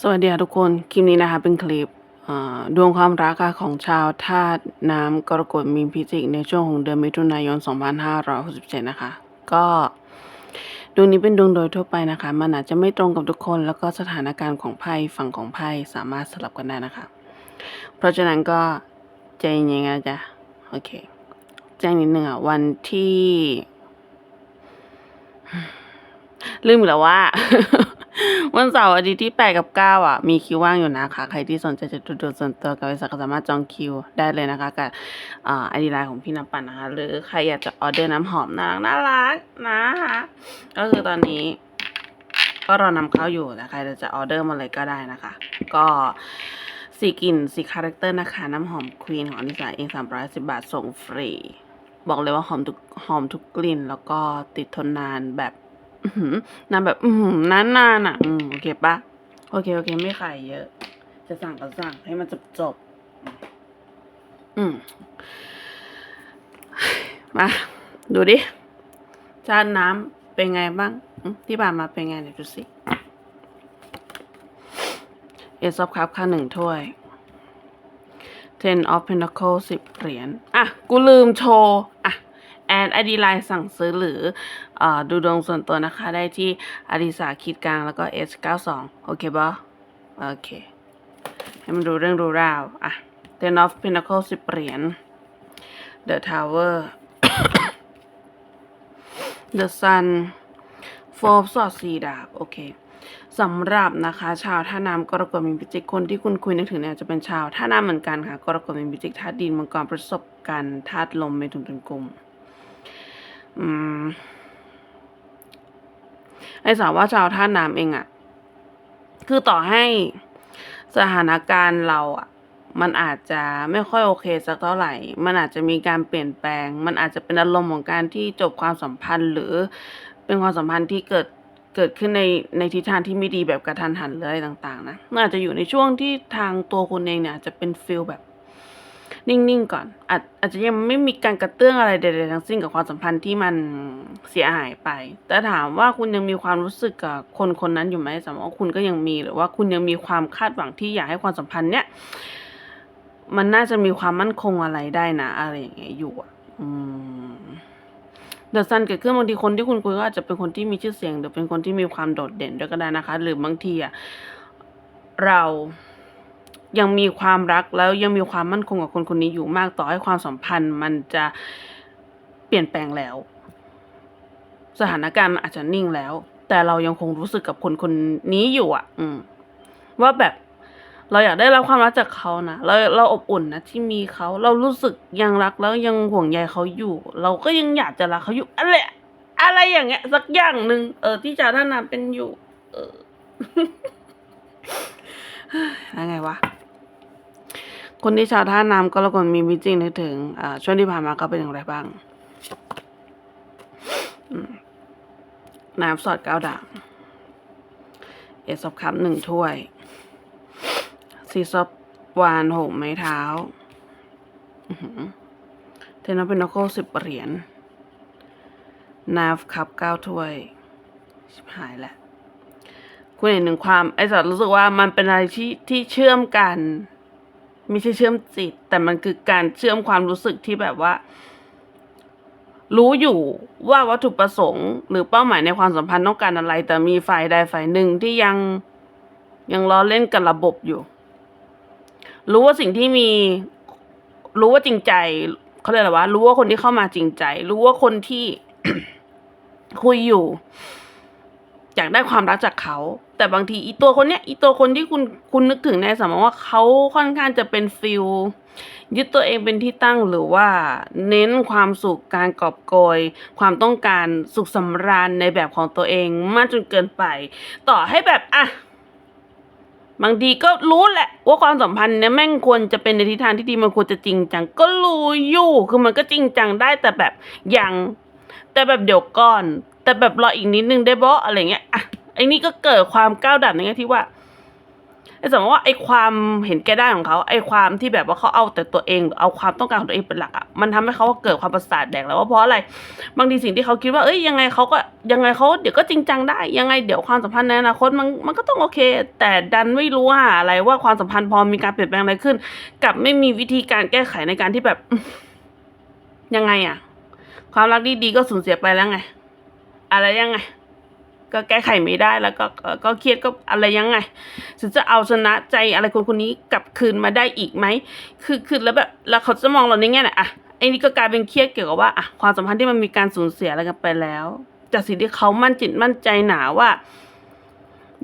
สวัสดีค่ะทุกคน คลิปนี้นะคะเป็นคลิปดวงความรักของชาวธาตุน้ำกรกฎมีนพิจิก ในช่วงของเดือนมิถุนายน 2567 นะคะ ก็ดวงนี้เป็นดวงโดยทั่วไปนะคะ มันอาจจะไม่ตรงกับทุกคน แล้วก็สถานการณ์ของไพ่ฝั่งของไพ่สามารถสลับกันได้นะคะ เพราะฉะนั้นก็ใจเย็นๆนะจ๊ะโอเค แจ้งนิดนึงอะวันที่ ลืมแล้วว่า วันเสาร์อาทิตย์ที่ 8 กับ 9 อะ มีคิวว่างอยู่นะคะ ใครที่สนใจจะดูดส่วนตัวกับวิสาก็สามารถจองคิวได้เลยนะคะ กับอ่าไอดีไลน์ของพี่น้ำปั่นนะคะ หรือใครอยากจะออเดอร์น้ำหอมน่ารักน่ารักนะคะ ก็คือตอนนี้ ก็รอนำเข้าอยู่แต่ใครจะออเดอร์มาเลยก็ได้นะคะ ก็สี่กลิ่นสี่คาแรคเตอร์นะคะ น้ำหอมควีนของอนิสาเองสามร้อยสิบาทส่งฟรี บอกเลยว่าหอมทุกหอมทุกกลิ่น แล้วก็ติดทนนานแบบ นานแบบอืนานนานๆอะโอเคปะโอเคโอเค ไม่ขายเยอะ จะสั่งก็สั่งให้มันจบจบๆอืมมาดูดิจานน้ำเป็นไงบ้าง ที่ผ่านมาเป็นไงเดี๋ยวดูสิเอซอฟครับค่าหนึ่งถ้วย Ten of Pentacles สิบเหรียญ อะ กูลืมโชว์ อะ อนไอดีไลน์สั่งซื้อหรืออดูดวงส่วนตัวนะคะ ได้ที่อดิสาคิดกลางแล้วก็ S92 โอเคปะโอเค ให้มันดูเรื่องดูราวอะ Ten of Pentacles สิบเหรียญ The Tower The Sun Four of Swords สี่ดาบ โอเคสำหรับนะคะ ชาวท่าน้ำกรกฎมีนพิจิกคนที่คุณคุยนึกถึงเนี่ยจะเป็นชาวท่าน้ำเหมือนกันค่ะกรกฎมีนพิจิกธาตุดินมังกรประสบการณ์ธาตุลมเมถุนตุลกุม อืม ไอ้สาวว่าชาวท่าน้ำเองอะคือต่อให้สถานการณ์เราอะมันอาจจะไม่ค่อยโอเคสักเท่าไหร่ มันอาจจะมีการเปลี่ยนแปลง มันอาจจะเป็นอารมณ์ของการที่จบความสัมพันธ์ หรือเป็นความสัมพันธ์ที่เกิดเกิดขึ้นในในทิศทางที่ไม่ดีแบบกระทันหันหรืออะไรต่าง ๆ นะมันอาจจะอยู่ในช่วงที่ทางตัวคุณเองเนี่ยจจะเป็นฟิลแบบ นิ่งๆก่อนอาจอาจจะยังไม่มีการกระเตื้องอะไรใดๆทั้งสิ้นกับความสัมพันธ์ที่มันเสียหายไป แต่ถามว่าคุณยังมีความรู้สึกกับคนคนนั้นอยู่ไหมสมมติว่าคุณก็ยังมีหรือว่าคุณยังมีความคาดหวังที่อยากให้ความสัมพันธ์เนี้ยมันน่าจะมีความมั่นคงอะไรได้นะอะไรอย่างเงี้ยอยู่อะอืมเดอะซันเกิดขึ้นบางทีคนที่คุณคุยก็อาจจะเป็นคนที่มีชื่อเสียง หรือเป็นคนที่มีความโดดเด่นด้วยก็ได้นะคะ หรือบางทีอะเรา ยังมีความรักแล้วยังมีความมั่นคงกับคนคนนี้อยู่มากต่อให้ความสัมพันธ์มันจะเปลี่ยนแปลงแล้ว สถานการณ์มันอาจจะนิ่งแล้ว แต่เรายังคงรู้สึกกับคนคนนี้อยู่อะ อืม ว่าแบบเราอยากได้รับความรักจากเขานะเราเราอบอุ่นนะที่มีเขาเรารู้สึกยังรักแล้วยังห่วงใยเขาอยู่ เราก็ยังอยากจะรักเขาอยู่อะไรอะไรอย่างเงี้ย สักอย่างหนึ่งเออที่ชาท่าน้ำเป็นอยู่ เออยังไงวะ คนที่ชาวท่าน้ำก็ละคนมีมิจิงนึกถึงช่วงที่ผ่านมาเขาเป็นอย่างไรบ้างน้ำสอดเก้าดาบเอสอบคัพหนึ่งถ้วยสีซอบวานหกไม้เท้าเทนอเป็นนโคสิบเหรียญนาฟคัพเก้าถ้วยชิบหายแหละ คุณเห็นถึงความ ไอ้สัตว์รู้สึกว่ามันเป็นอะไรที่ที่เชื่อมกัน ไม่ใช่เชื่อมจิต แต่มันคือการเชื่อมความรู้สึกที่แบบว่า รู้อยู่ว่าวัตถุประสงค์ หรือเป้าหมายในความสัมพันธ์ต้องการอะไร แต่มีฝ่ายใดฝ่ายหนึ่งที่ยังยังล้อเล่นกับระบบอยู่ รู้ว่าสิ่งที่มี รู้ว่าจริงใจเขาเรียกอะไรวะรู้ว่าคนที่เข้ามาจริงใจ รู้ว่าคนที่คุยอยู่ อยากได้ความรักจากเขา แต่บางทีอีตัวคนเนี้ยอีตัวคนที่คุณคุณนึกถึงในสมองว่าเขาค่อนข้างจะเป็นฟิลยึดตัวเองเป็นที่ตั้งหรือว่าเน้นความสุขการกอบโกย ความต้องการสุขสำราญในแบบของตัวเองมากจนเกินไป ต่อให้แบบอะบางทีก็รู้แหละว่าความสัมพันธ์เนี่ยแม่งควรจะเป็นในทิศทางที่ดีมันควรจะจริงจัง ก็รู้อยู่คือมันก็จริงจังได้แต่แบบยังแต่แบบเดี๋ยวก่อน แต่แบบรออีกนิดนึงได้บ่อะไรเงี้ยอะไอ้นี่ก็เกิดความก้าวดับในแง่ที่ว่าไอ้สมมติว่าไอ้ความเห็นแก่ได้ของเขาไอ้ความที่แบบว่าเขาเอาแต่ตัวเองเอาความต้องการของตัวเองเป็นหลักอะมันทำให้เขาเกิดความประสาทแดกแล้วว่าเพราะอะไรบางทีสิ่งที่เขาคิดว่าเอ้ยยังไงเขาก็ยังไงเขาเดี๋ยวก็จริงจังได้ยังไงเดี๋ยวความสัมพันธ์ในอนาคตมันมันก็ต้องโอเค แต่ดันไม่รู้หาอะไรว่าความสัมพันธ์พอมีการเปลี่ยนแปลงอะไรขึ้น กับไม่มีวิธีการแก้ไขในการที่แบบยังไงอะความรักดีๆก็สูญเสียไปแล้วไง อะไรยังไง ก็แก้ไขไม่ได้แล้วก็ก็ก็เครียดก็อะไรยังไงฉันจะเอาชนะใจอะไรคนคนนี้กลับคืนมาได้อีกไหมคือคือแล้วแบบแล้วเขาจะมองเราในแง่ไหนอะไอ้นี่ก็กลายเป็นเครียดเกี่ยวกับว่าอะความสัมพันธ์ที่มันมีการสูญเสียอะไรกันไปแล้ว จากสิ่งที่เขามั่นจิตมั่นใจหนาว่า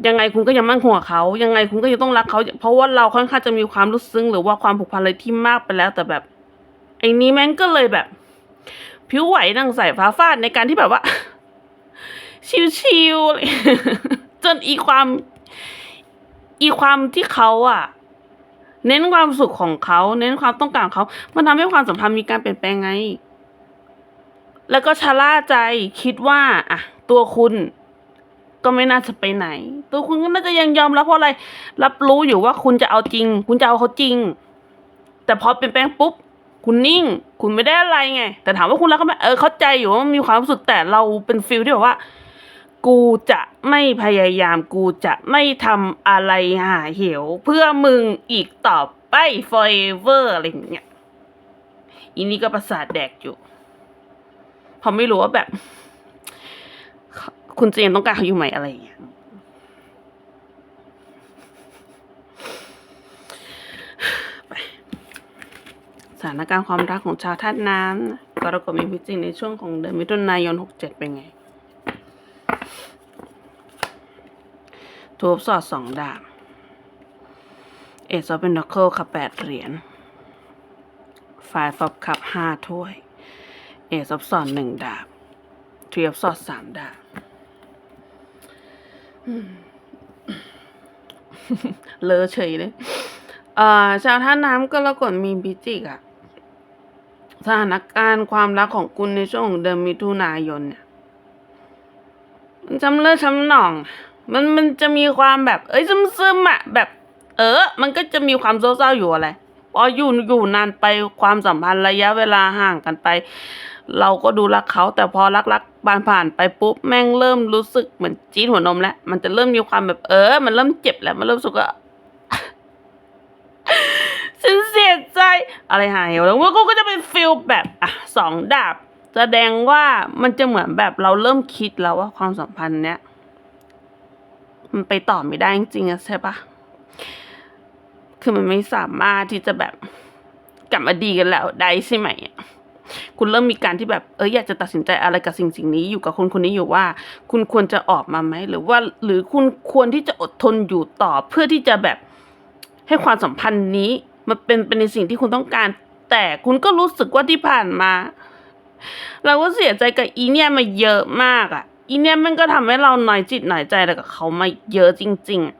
ยังไงคุณก็ยังมั่นคงกับเขายังไงคุณก็ยังต้องรักเขา เพราะว่าเราค่อนข้างจะมีความรู้ซึ้งหรือว่าความผูกพันอะไรที่มากไปแล้ว แต่แบบไอ้นี้แม่งก็เลยแบบ ผิวไหวนั่งใส่ฟ้าฟาดในการที่แบบว่า ชิวๆจนอีความ อีความที่เขาอะเน้นความสุขของเขา เน้นความต้องการเขา มันทำให้ความสัมพันธ์มีการเปลี่ยนแปลงไง แล้วก็ชะล่าใจคิดว่าอะตัวคุณก็ไม่น่าจะไปไหน ตัวคุณก็น่าจะยังยอมรับเพราะอะไร รับรู้อยู่ว่าคุณจะเอาจริง คุณจะเอาเขาจริง แต่พอเปลี่ยนแปลงปุ๊บ คุณนิ่ง คุณไม่ได้อะไรไง แต่ถามว่าคุณรักเขาไหมเออเข้าใจอยู่ว่ามันมีความรู้สึกแต่เราเป็นฟิลที่แบบว่า กูจะไม่พยายามกูจะไม่ทำอะไรหาเหว เพื่อมึงอีกต่อไป forever อะไรอย่างเงี้ยอีนี่ก็ประสาทแดกอยู่เพอไม่รู้ว่าแบบ คุณเจะยังต้องการเขาอยู่ไหมอะไรอย่างเงี้ยสถานการณ์ความรักของชาวธาตุน้ำกรกฎมีพิจิกในช่วงของเดือนมิถุนายนหกเจ็ดเป็นไง ทูบสอดสองดาบ เอซอฟเป็นดักเคิลขับแปดเหรียญไฟฟอบขับห้าถ้วย เอซอฟสอดหนึ่งดาบทรีฟสอดสามดาบเลอะเฉยเลยเอ่อชาวท่าน้ำก็แล้วกดมีพิจิกอะสถานการณ์ความรักของคุณในช่วงเดือนมิถุนายนเนี่ยมันจำเลิศช้ำหน่อง มันมันจะมีความแบบ เอ้ยซึมซึมๆอะแบบ เออ มันก็จะมีความเศร้าๆอยู่อะไรพออยู่อยู่นานไปความสัมพันธ์ระยะเวลาห่างกันไป เราก็ดูรักเขาแต่พอรักรักบานผ่านไปปุ๊บแม่งเริ่มรู้สึกเหมือนจี๊ดหัวนมแล้วมันจะเริ่มมีความแบบเออ มันเริ่มเจ็บแล้วมันเริ่มสึกว่าฉันเสียใจอะไรหายเหวแล้วว่าก็จะเป็นฟิลแบบอะสองดาบ แสดงว่ามันจะเหมือนแบบเราเริ่มคิดแล้วว่าความสัมพันธ์เนี้ย มันไปต่อไม่ได้จริงๆอะใช่ปะคือมันไม่สามารถที่จะแบบกลับมาดีกันแล้วได้ใช่ไหมคุณเริ่มมีการที่แบบเอออยากจะตัดสินใจอะไรกับสิ่งสิ่งนี้อยู่กับคนคนนี้อยู่ว่า คุณควรจะออกมาไหมหรือว่าหรือคุณควรที่จะอดทนอยู่ต่อเพื่อที่จะแบบให้ความสัมพันธ์นี้มันเป็นเป็นในสิ่งที่คุณต้องการ แต่คุณก็รู้สึกว่าที่ผ่านมา เราก็เสียใจกับอีเนี่ยมาเยอะมากอะ อีเนี่ยมันก็ทำให้เราหน่อยจิตหน่อยใจอะไรกับเขามาเยอะจริง ๆ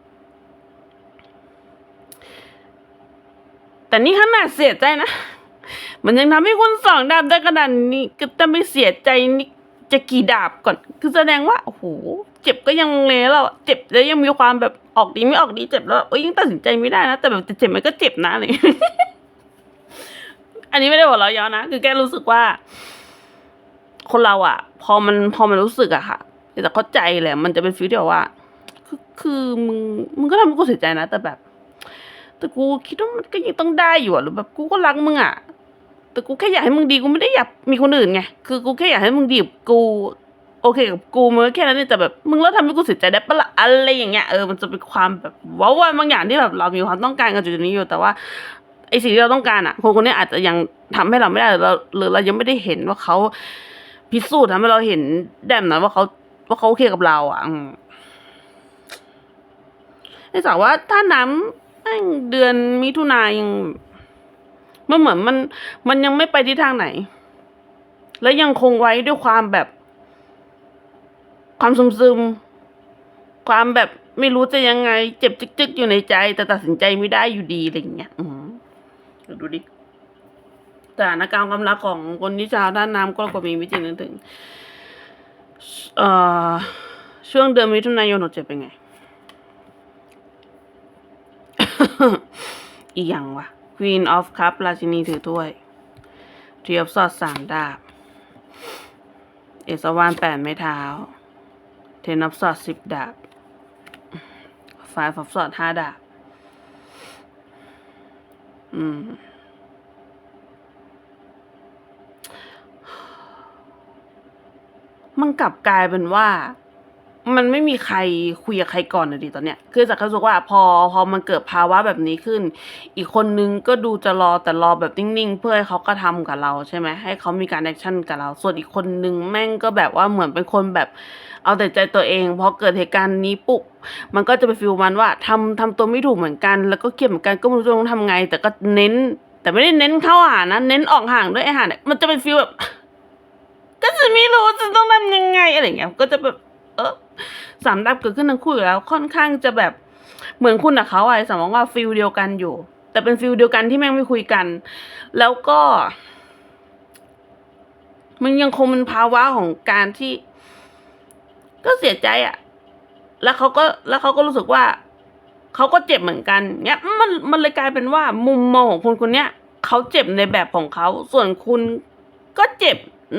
แต่นี่ขนาดเสียใจนะ มันยังทำให้คุณสองดาบได้ขนาดนี้ก็จะไม่เสียใจนี่จะกี่ดาบก่อน คือแสดงว่าโอ้โหเจ็บก็ยังเลแล้วอะเจ็บแล้วยังมีความแบบออกดีไม่ออกดีเจ็บแล้วเอ้ยยังตัดสินใจไม่ได้นะ แต่แบบเจ็บมันก็เจ็บนะเลยอันนี้ไม่ได้บอกเราเย้อนนะ คือแกรู้สึกว่า คนเราอะพอมันพอมันรู้สึกอะค่ะ แต่เข้าใจแหละมันจะเป็นฟีลที่แบบว่า คือคือมึงมึงก็ทำให้กูเสียใจนะ แต่แบบ แต่กูคิดว่ามันก็ยังต้องได้อยู่อะหรือแบบกูก็รักมึงอะแต่กูแค่อยากให้มึงดีกูไม่ได้อยากมีคนอื่นไงคือกูแค่อยากให้มึงดีกับกู โอเคกับกูมันแค่นั้นเองแต่แบบมึงแล้วทำให้กูเสียใจได้ปะละอะไรอย่างเงี้ยเออมันจะเป็นความแบบว้าวบางอย่างที่แบบเรามีความต้องการกันจุดนี้อยู่แต่ว่าไอสิ่งที่เราต้องการอะคนคนนี้อาจจะยังทำให้เราไม่ได้เราหรือเรายังไม่ได้เห็นว่าเขา พิสูจน์ทำให้เราเห็นแดมนั้นว่าเขาว่าเขาโอเคกับเรา อะอืมไอ้สาวว่าถ้าน้ำเดือนมิถุนายังมันเหมือนมัน มันยังไม่ไปที่ทางไหน และยังคงไว้ด้วยความแบบ ความซึมซึมความแบบไม่รู้จะยังไง เจ็บจึกๆอยู่ในใจ แต่ตัดสินใจไม่ได้อยู่ดีอะไรอย่างเงี้ยอืมดูดิ สถานการณ์ความรักของคนที่ชาวด้านน้ำก็กมีวิจิตรนึกถึงเอ่อช่วงเดือนมิถุนายนหกเจ็ดเป็นไง อีหยังวะ Queen of Cup ราชินีถือถ้วย Three of Swords สามดาบ เอสวานแปดไม้เท้า Ten of Swords สิบดาบ Five of Swords ห้าดาบ อืม มันกลับกลายเป็นว่า มันไม่มีใครคุยกับใครก่อนนะดิตอนเนี้ย คือจากรู้สึกว่าพอพอมันเกิดภาวะแบบนี้ขึ้น อีกคนนึงก็ดูจะรอแต่รอแบบนิ่งๆ เพื่อให้เขากระทำกับเราใช่ไหมให้เขามีการแอคชั่นกับเรา ส่วนอีกคนนึงแม่งก็แบบว่าเหมือนเป็นคนแบบ เอาแต่ใจตัวเองพอเกิดเหตุการณ์นี้ปุ๊บมันก็จะไปฟิลมันว่าทำทำตัวไม่ถูกเหมือนกัน แล้วก็เกลียดเหมือนกันก็ไม่รู้จะต้องทำไง แต่ก็เน้น แต่ไม่ได้เน้นเข้าหานะ เน้นออกห่างด้วยไอาหาเนี่ยมันจะเป็นฟิลแบบ ก็จะไม่รู้จะต้องทำยังไงอะไรเงี้ยก็จะแบบเออสามดับเกิดขึ้นทั้งคู่อยู่แล้ว ค่อนข้างจะแบบเหมือนคุณกับเขาอะสมมติว่าฟิลเดียวกันอยู่ แต่เป็นฟิลเดียวกันที่แม่งไม่คุยกัน แล้วก็ มันยังคงเป็นภาวะของการที่ ก็เสียใจอะแล้วเขาก็แล้วเขาก็รู้สึกว่าเขาก็เจ็บเหมือนกันเนี้ยมันมันเลยกลายเป็นว่า มุมมองของคนคนเนี้ยเขาเจ็บในแบบของเขาส่วนคุณก็เจ็บ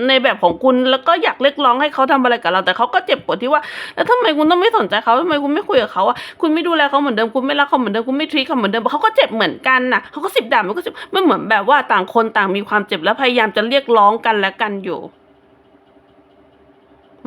ในแบบของคุณแล้วก็อยากเรียกร้องให้เขาทำอะไรกับเรา แต่เขาก็เจ็บปวดที่ว่า แล้วทำไมคุณต้องไม่สนใจเขาทำไมคุณไม่คุยกับเขาอะคุณไม่ดูแลเขาเหมือนเดิมคุณไม่รักเขาเหมือนเดิมคุณไม่ทรีเขาเหมือนเดิมเขาก็เจ็บเหมือนกันน่ะเขาก็สิบดาบมันก็เจ็บมันเหมือนแบบว่าต่างคนต่างมีความเจ็บแล้วพยายามจะเรียกร้องกันและกันอยู่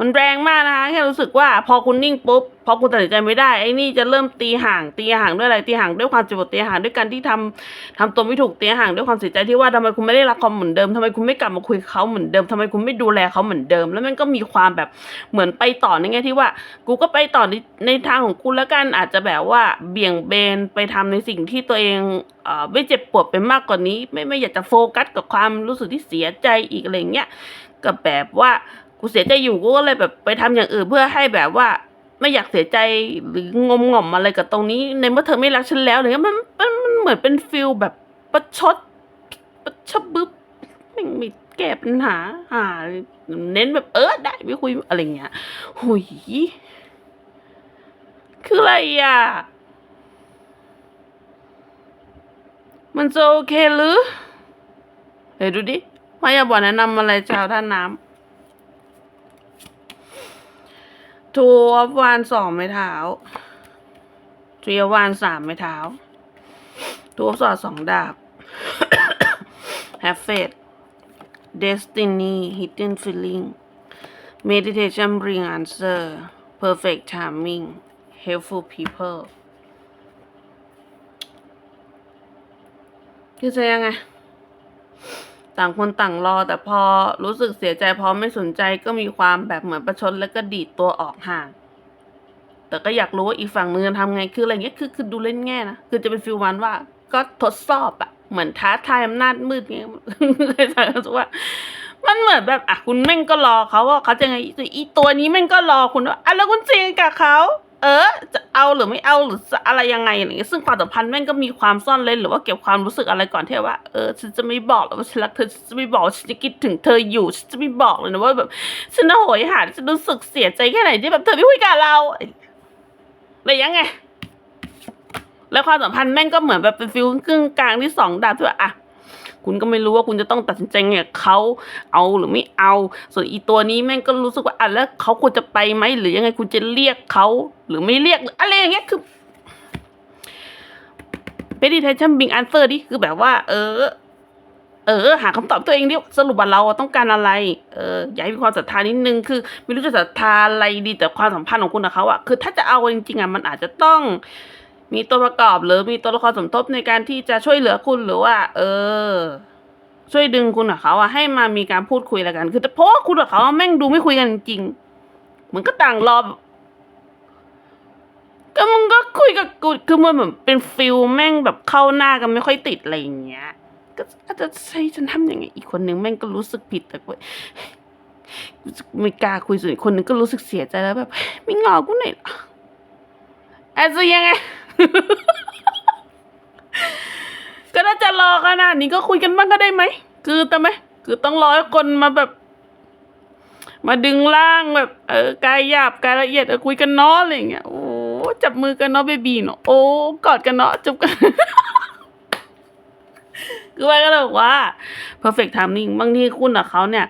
มันแรงมากนะคะแค่รู้สึกว่าพอคุณนิ่งปุ๊บพอคุณตัดสินใจไม่ได้ไอ้นี่จะเริ่มตีห่างตีห่างด้วยอะไรตีห่างด้วยความเจ็บปวดตีห่างด้วยการที่ทำทำตัวไม่ถูกตีห่างด้วยความเสียใจที่ว่าทำไมคุณไม่ได้รักเขาเหมือนเดิมทำไมคุณไม่กลับมาคุยกับเขาเหมือนเดิมทำไมคุณไม่ดูแลเขาเหมือนเดิม แล้วมันก็มีความแบบเหมือนไปต่อในแง่ที่ว่า กูก็ไปต่อในในทางของกูแล้วกันอาจจะแบบว่าเบี่ยงเบนไปทำในสิ่งที่ตัวเองเอ่อไม่เจ็บปวดไปมากกว่านี้ ไม่ไม่อยากจะโฟกัสกับความรู้สึกที่เสียใจอีกอะไรเงี้ยก็แบบว่า กูเสียใจอยู่กูก็เลยแบบไปทำอย่างอื่นเพื่อให้แบบว่า ไม่อยากเสียใจหรืองมง่อมอะไรกับตรงนี้ ในเมื่อเธอไม่รักฉันแล้วเงี้ยมันมันมันเหมือนเป็นฟิลแบบประชดประชดบึ๊บไม่มีแก้ปัญหาหาเน้นแบบเออได้ไม่คุยอะไรเงี้ยหุยคืออะไรอะ มันจะโอเคหรือเดี๋ยวดูดิพยาบอกแนะนำอะไรชาวท่าน้ำ ทูออฟวานสองไม้เท้าทรีออฟวานสามไม้เท้าทูออฟสอดสองดาบ Have faith Destiny Hidden Feeling Meditation Bring Answer Perfect Timing Helpful People คือจะยังไง ต่างคนต่างรอ แต่พอรู้สึกเสียใจพอไม่สนใจก็มีความแบบเหมือนประชดแล้วก็ดีดตัวออกห่าง แต่ก็อยากรู้ว่าอีกฝั่งนึงจะทำไงคืออะไรเงี้ยคือคือดูเล่นแง่นะคือจะเป็นฟิลวันว่า ก็ทดสอบอะเหมือนท้าทายอำนาจมืดเงี้ยเลยสังรู้สึกว่า มันเหมือนแบบอะคุณแม่งก็รอเขาว่าเขาจะไงอีตัวนี้แม่งก็รอคุณว่าอะแล้วคุณจริงกับเขา ออ จะเอาหรือไม่เอาหรือจะอะไรยังไงอะไรเงี้ยซึ่งความสัมพันธ์แม่งก็มีความซ่อนเร้นหรือว่าเก็บความรู้สึกอะไรก่อนที่ว่าเออฉันจะไม่บอกหรอกว่าฉันรักเธอฉันจะไม่บอกฉันจะคิดถึงเธออยู่ฉันจะไม่บอกเลยนะว่าแบบฉันน่ะโหยหาฉันรู้สึกเสียใจแค่ไหนที่แบบเธอไม่คุยกับเราอะไรยังไง แล้วความสัมพันธ์แม่งก็เหมือนแบบเป็นฟิลครึ่งกลางที่สองดาวที่ว่าอะ คุณก็ไม่รู้ว่าคุณจะต้องตัดสินใจไงเขาเอาหรือไม่เอา ส่วนอีตัวนี้แม่งก็รู้สึกว่าอะแล้วเขาควรจะไปไหมหรือยังไงคุณจะเรียกเขาหรือไม่เรียกหรืออะไรอย่างเงี้ยคือ meditation being answer ดิคือแบบว่า เออ เออ หาคำตอบตัวเองดิสรุปว่าเราต้องการอะไร เอออยากให้มีความศรัทธานิดนึงคือ ไม่รู้จะศรัทธาอะไรดีแต่ความสัมพันธ์ของคุณกับเขาอะคือถ้าจะเอาจริงๆอะมันอาจจะต้อง มีตัวประกอบหรือมีตัวละครสมทบในการที่จะช่วยเหลือคุณหรือว่า เออ ช่วยดึงคุณกับเขาอะให้มามีการพูดคุยอะไรกัน คือแต่เพราะว่าคุณกับเขาแม่งดูไม่คุยกันจริงเหมือนก็ต่างรอบก็มึงก็คุยกับกูคือมันเหมือนเป็นฟิลแม่งแบบเข้าหน้ากันไม่ค่อยติดอะไรอย่างเงี้ย ก็อาจจะใช่ฉันทำยังไงอีกคนนึงแม่งก็รู้สึกผิดแต่ว่าไม่กล้าคุยส่วนอีกคนนึงก็รู้สึกเสียใจแล้วแบบ ไม่งอกูหน่อยหรออาจจะยังไง ก็น่าจะรอขนาดนี้ก็คุยกันบ้างก็ได้ไหม คือแต่ไหม คือต้องรอให้คนมาแบบ มาดึงล่างแบบ เออกายหยาบกายละเอียดเออคุยกันเน้ออะไรอย่างเงี้ย โอ้จับมือกันเนาะเบบีเนาะ โอ้กอดกันเนาะจุบกัน คือว่าก็เลยบอกว่า perfect timing บางทีคุณกับเขาเนี่ย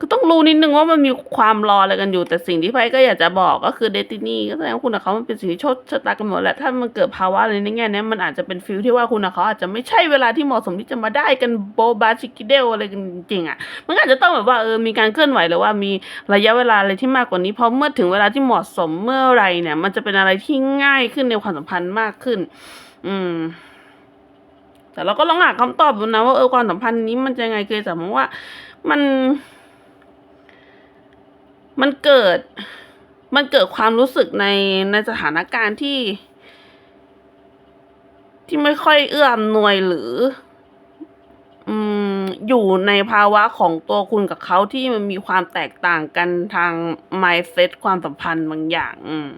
ก็ต้องรู้นิดนึงว่ามันมีความรออะไรกันอยู่แต่สิ่งที่ไพ่ก็อยากจะบอกก็คือเดตินี่ก็แสดงว่าคุณกับเขามันเป็นสิ่งที่โชคชะตากันหมดแหละถ้ามันเกิดภาวะอะไรในแง่เนี้ยมันอาจจะเป็นฟิลที่ว่าคุณกับเขาอาจจะไม่ใช่เวลาที่เหมาะสมที่จะมาได้กันโบบาชิกิเดลอะไรกันจริงๆอะมันอาจจะต้องแบบว่าเออมีการเคลื่อนไหวหรือว่ามีระยะเวลาอะไรที่มากกว่านี้เพราะเมื่อถึงเวลาที่เหมาะสมเมื่อไรเนี่ย มันจะเป็นอะไรที่ง่ายขึ้นในความสัมพันธ์มากขึ้น อืมแต่เราก็ลองหาคำตอบดูนะว่าเออความสัมพันธ์นี้มันจะยังไงคือสมมติว่า มัน มันเกิด มันเกิดความรู้สึกในในสถานการณ์ที่ ที่ไม่ค่อยเอื้ออำนวยหรืออืมอยู่ในภาวะของตัวคุณกับเขาที่มันมีความแตกต่างกันทาง mindset ความสัมพันธ์บางอย่างม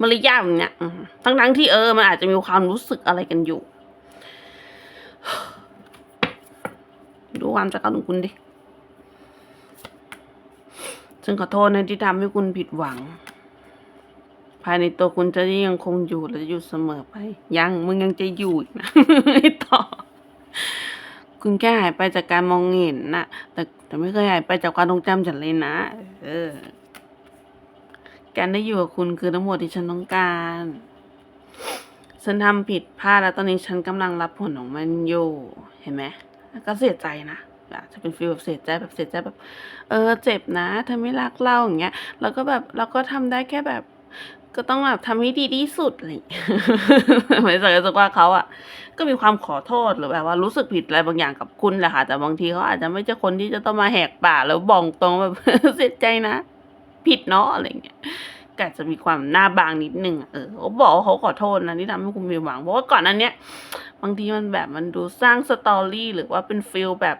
มันเลยากอย่างเนี้ยทั้งทั้งที่เออ มันอาจจะมีความรู้สึกอะไรกันอยู่ ดูความจากการของคุณดิ ฉันขอโทษนะที่ทำให้คุณผิดหวัง ภายในตัวคุณจะยังคงอยู่และจะอยู่เสมอไป ยังมึงยังจะอยู่อีกนะไม่ต่อ คุณแค่หายไปจากการมองเห็นนะแต่แต่ไม่เคยหายไปจากความทรงจำฉันเลยนะ เออ การได้อยู่กับคุณคือทั้งหมดที่ฉันต้องการฉันทำผิดพลาดแล้วตอนนี้ฉันกำลังรับผลของมันอยู่ เห็นไหมก็เสียใจนะ อาจะเป็นฟีลแบบเสียใจแบบเสียใจแบบ เออเจ็บนะเธอไม่รักเราอย่างเงี้ยแล้วก็แบบเราก็ทำได้แค่แบบ ก็ต้องแบบทำให้ดีที่สุดเงี้ยหมายถึงรู้สึกว่าเขาอะ ก็มีความขอโทษหรือแบบว่ารู้สึกผิดอะไรบางอย่างกับคุณแหละค่ะแต่บางทีเขาอาจจะไม่ใช่คนที่จะต้องมาแหกปากแล้วบอกตรงแบบเสียใจนะ ผิดเนาะอะไรเงี้ย ก็อาจจะมีความหน้าบางนิดนึงเออเขาบอกว่าเขาขอโทษนะที่ทำให้คุณมีหวัง เพราะว่าก่อนอันเนี้ยบางทีมันแบบมันดูสร้างสตอรี่หรือว่าเป็นฟิลแบบ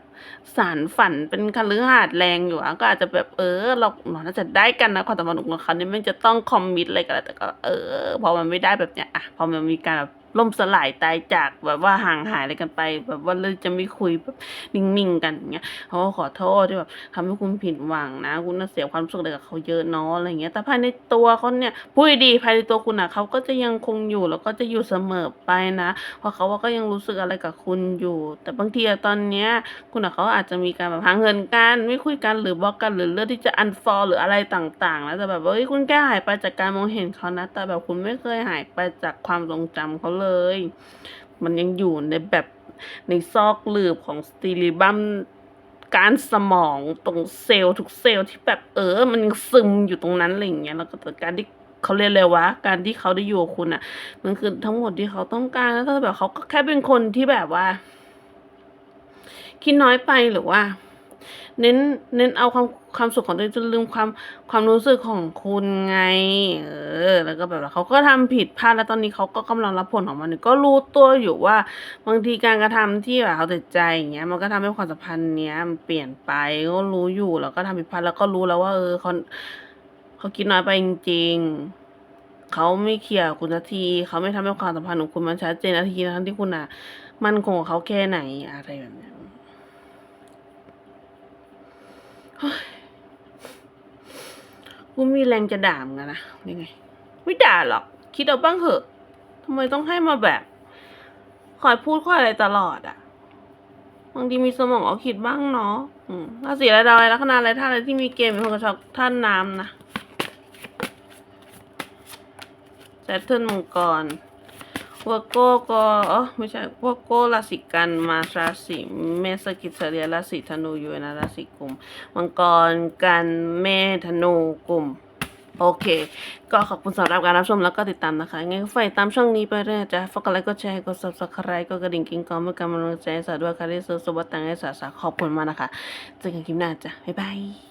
สารฝันเป็นคฤหาสน์แรงอยู่อะก็อาจจะแบบเออ เราเราน่าจะได้กันนะความสัมพันธ์ของเขาเนี่ยมันจะต้องคอมมิตอะไรกันแล้วแต่ก็เออพอมันไม่ได้แบบเนี้ยอะพอมันมีการแบบ ล่มสลายตายจากแบบว่าห่างหายอะไรกันไป แบบว่าเลยจะไม่คุยแบบนิ่งๆกันอย่างเงี้ยเขาก็ขอโทษที่แบบทำให้คุณผิดหวังนะ คุณน่ะเสียความรู้สึกอะไรกับเขาเยอะเนาะอะไรเงี้ย แต่ภายในตัวเขาเนี่ยพูดดีภายในตัวคุณอะเขาก็จะยังคงอยู่แล้วก็จะอยู่เสมอไปนะเพราะเขาว่าก็ยังรู้สึกอะไรกับคุณอยู่ แต่บางทีอะตอนเนี้ยคุณกับเขาอาจจะมีการแบบห่างเหินกันไม่คุยกันหรือบล็อกกันหรือเลือกที่จะอันฟอลหรืออะไรต่างๆ แล้วแต่แบบว่าเฮ้ยคุณแค่หายไปจากการมองเห็นเขานะแต่แบบคุณไม่เคยหายไปจากความทรงจำเขาเลย มันยังอยู่ในแบบในซอกหลืบของสตีลิบัมการสมองตรงเซลล์ทุกเซลล์ที่แบบเออ มันยังซึมอยู่ตรงนั้นอะไรอย่างเงี้ยแล้วก็แต่การที่เขาเรียกเลยว่าการที่เขาได้อยู่กับคุณอะ มันคือทั้งหมดที่เขาต้องการแล้วถ้าแบบเขาก็แค่เป็นคนที่แบบว่า คิดน้อยไปหรือว่า เน้นเน้นเอาความความสุขของตัวเองจนลืมความความรู้สึกของคุณไง เออ แล้วก็แบบเขาก็ทำผิดพลาดแล้วตอนนี้เขาก็กำลังรับผลของมันก็รู้ตัวอยู่ว่า บางทีการกระทำที่แบบเขาติดใจอย่างเงี้ย มันก็ทำให้ความสัมพันธ์เนี้ยมันเปลี่ยนไปก็รู้อยู่แล้วก็ทำผิดพลาดแล้วก็รู้แล้วว่า เออเขาเขาคิดน้อยไปจริงเขาไม่เคลียร์คุณสักทีเขาไม่ทำให้ความสัมพันธ์ของคุณมันชัดเจนนทีทั้งที่คุณอะ มันคงเขาแค่ไหนอะไรแบบเนี้ย กูมีแรงจะด่ามกันนะยังไง ไม่ด่าหรอก คิดเอาบ้างเหอะทำไมต้องให้มาแบบ คอยพูดคอยอะไรตลอดอะ่ะบางทีมีสมองเอาคิดบ้างเนาะอืมราศีอะไรดาวอะไรลัคนาอะไรท่าอะไรที่มีเกมเป็นคนกระชอกท่านน้ำนะแซตเทิร์นมังกร วัวโก้ก็อ๋อไม่ใช่วัวโก้ราศีกันมาราศีเมษกิจเรียราศีธนูอยู่นะราศีกลุ่มมังกรกันเมษธนูกลุ่มโอเค ก็ขอบคุณสำหรับการรับชมแล้วก็ติดตามนะคะยังไงก็ฝายตามช่องนี้ไปเรื่อยๆจะฝากกดไลค์กดแชร์กด subscribe กดกระดิ่งกิ้งกองเพื่อการกำลังใจสาด้วยค่ะที่ซื้อสวัสดิ์ตังให้สาสาขอบคุณมากนะคะเจอกันคลิปหน้าจ้ะบ๊ายบาย